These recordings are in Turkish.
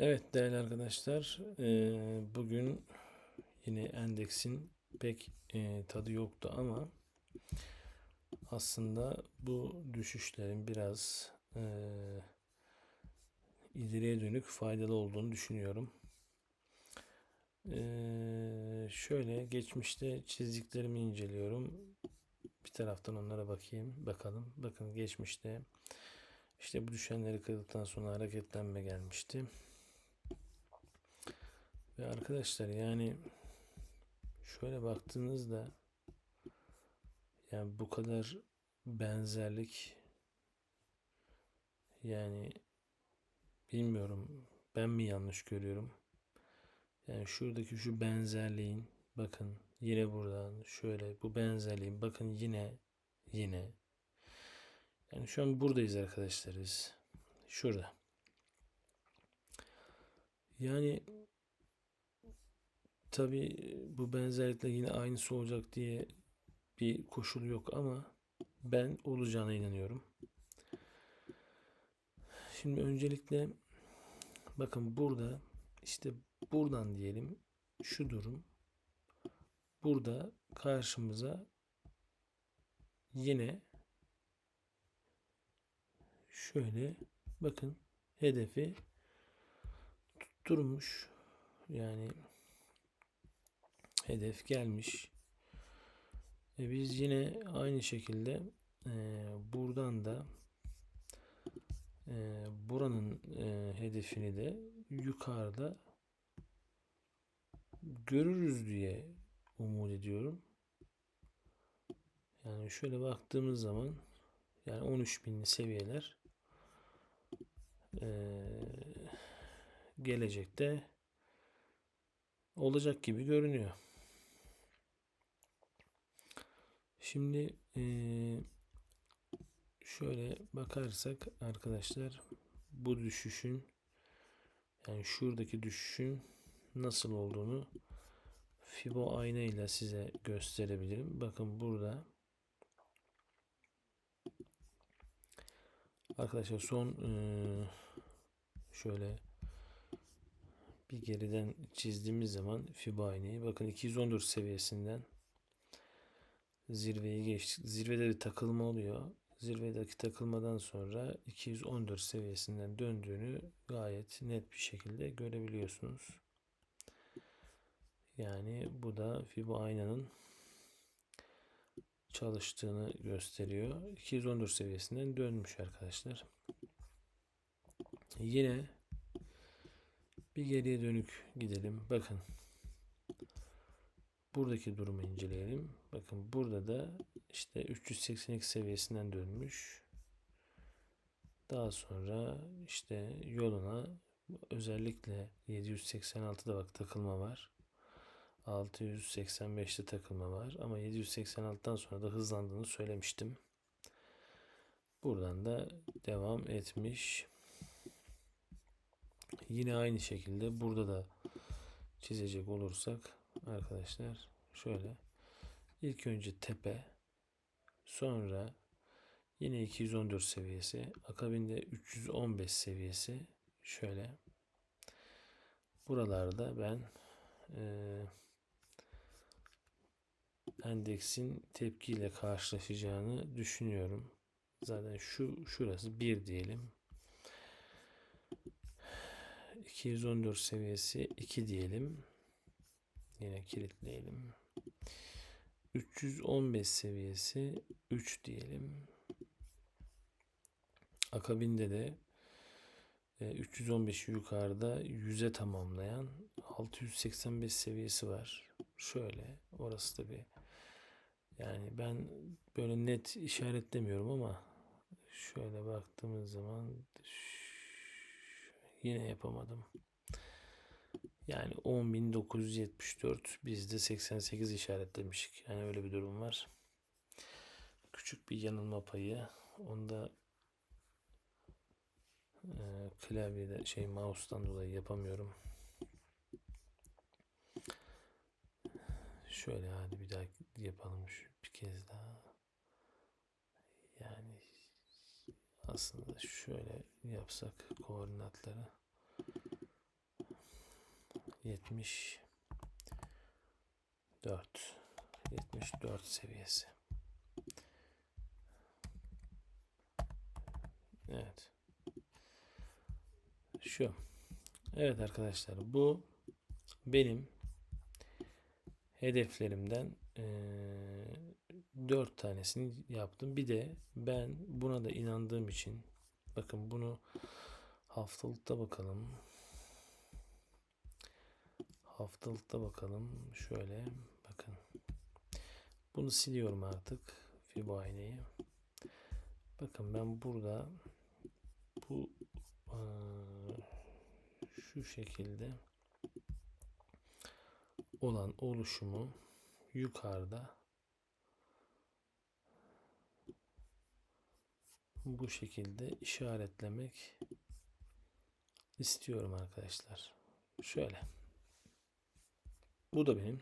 Evet değerli arkadaşlar, eee, bugün yine endeksin pek eee, tadı yoktu ama aslında bu düşüşlerin biraz eee, ileriye dönük faydalı olduğunu düşünüyorum. Şöyle geçmişte çizdiklerimi inceliyorum. Bir taraftan onlara bakayım, bakalım. Bakın geçmişte işte bu düşenleri kırdıktan sonra hareketlenme gelmişti. Ve arkadaşlar yani şöyle baktığınızda yani bu kadar benzerlik yani bilmiyorum ben mi yanlış görüyorum. Yani şuradaki şu benzerliğin bakın yine buradan şöyle bu benzerliğin bakın yine yine yani şu an buradayız arkadaşlar biz. Şurada. Yani Tabii bu benzerlikle yine aynısı olacak diye bir koşul yok ama ben olacağına inanıyorum. Şimdi öncelikle bakın burada işte buradan diyelim şu durum burada karşımıza yine şöyle bakın hedefi tutturmuş. Yani hedef gelmiş. E biz yine aynı şekilde e, buradan da e, buranın e, hedefini de yukarıda görürüz diye umut ediyorum. Yani şöyle baktığımız zaman yani 13 binli seviyeler e, gelecekte olacak gibi görünüyor. Şimdi şöyle bakarsak arkadaşlar bu düşüşün yani şuradaki düşüşün nasıl olduğunu Fibo ayna ile size gösterebilirim. Bakın burada arkadaşlar son şöyle bir geriden çizdiğimiz zaman Fibo aynayı bakın 214 seviyesinden zirveyi geçtik. Zirvede bir takılma oluyor. Zirvedeki takılmadan sonra 214 seviyesinden döndüğünü gayet net bir şekilde görebiliyorsunuz. Yani bu da Fibo aynanın çalıştığını gösteriyor. 214 seviyesinden dönmüş arkadaşlar. Yine bir geriye dönük gidelim. Bakın buradaki durumu inceleyelim. Bakın burada da işte 382 seviyesinden dönmüş. Daha sonra işte yoluna özellikle 786'da bak takılma var. 685'te takılma var ama 786'dan sonra da hızlandığını söylemiştim. Buradan da devam etmiş. Yine aynı şekilde burada da çizecek olursak arkadaşlar şöyle ilk önce tepe sonra yine 214 seviyesi akabinde 315 seviyesi şöyle buralarda ben e, endeksin tepkiyle karşılaşacağını düşünüyorum. Zaten şu şurası 1 diyelim. 214 seviyesi 2 diyelim. Yine kilitleyelim. 315 seviyesi 3 diyelim. Akabinde de 315 yukarıda 100'e tamamlayan 685 seviyesi var. Şöyle orası da bir yani ben böyle net işaretlemiyorum ama şöyle baktığımız zaman yine yapamadım. Yani 10.974 bizde 88 işaretlemişik. Yani öyle bir durum var. Küçük bir yanılma payı. Onda e, klavyede şey mouse'tan dolayı yapamıyorum. Şöyle hadi bir daha yapalım şu bir kez daha. Yani aslında şöyle yapsak koordinatları 74 74 seviyesi. Evet. Şu. Evet arkadaşlar bu benim hedeflerimden 4 tanesini yaptım. Bir de ben buna da inandığım için bakın bunu haftalıkta bakalım. Haftalıkta bakalım. Şöyle bakın. Bunu siliyorum artık. Fibo aynayı. Bakın ben burada bu şu şekilde olan oluşumu yukarıda bu şekilde işaretlemek istiyorum arkadaşlar. Şöyle. Bu da benim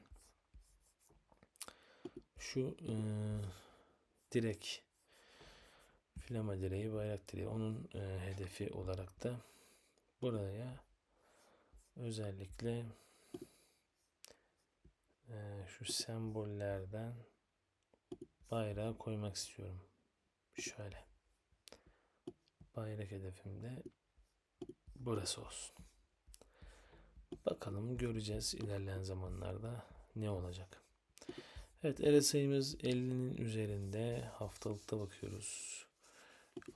şu eee direk flama direği bayrak direği onun eee, hedefi olarak da buraya özellikle eee, şu sembollerden bayrağı koymak istiyorum. Şöyle. Bayrak hedefim de burası olsun. Bakalım göreceğiz ilerleyen zamanlarda ne olacak. Evet RSI'miz 50'nin üzerinde. Haftalıkta bakıyoruz.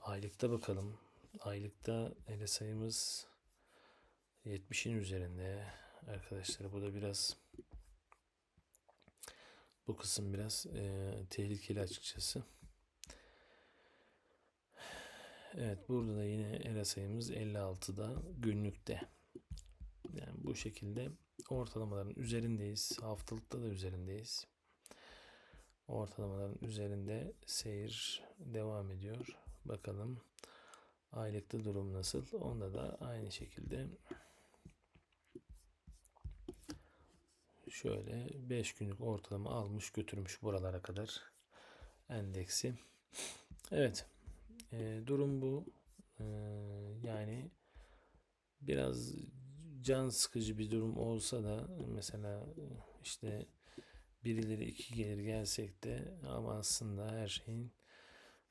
Aylıkta bakalım. Aylıkta RSI'miz 70'in üzerinde. Arkadaşlar bu da biraz bu kısım biraz eee, tehlikeli açıkçası. Evet burada da yine RSI'miz 56'da günlükte. Yani bu şekilde ortalamaların üzerindeyiz. Haftalıkta da üzerindeyiz. Ortalamaların üzerinde seyir devam ediyor. Bakalım aylıkta durum nasıl? Onda da aynı şekilde şöyle 5 günlük ortalama almış götürmüş buralara kadar endeksi. Evet. e, durum bu. E, yani biraz can sıkıcı bir durum olsa da mesela işte birileri iki gelir gelsek de ama aslında her şeyin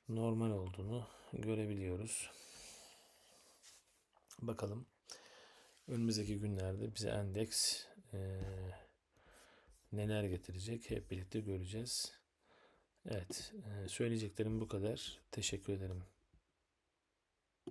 normal olduğunu görebiliyoruz. Bakalım önümüzdeki günlerde bize endeks e, neler getirecek hep birlikte göreceğiz. Evet, söyleyeceklerim bu kadar. Teşekkür ederim.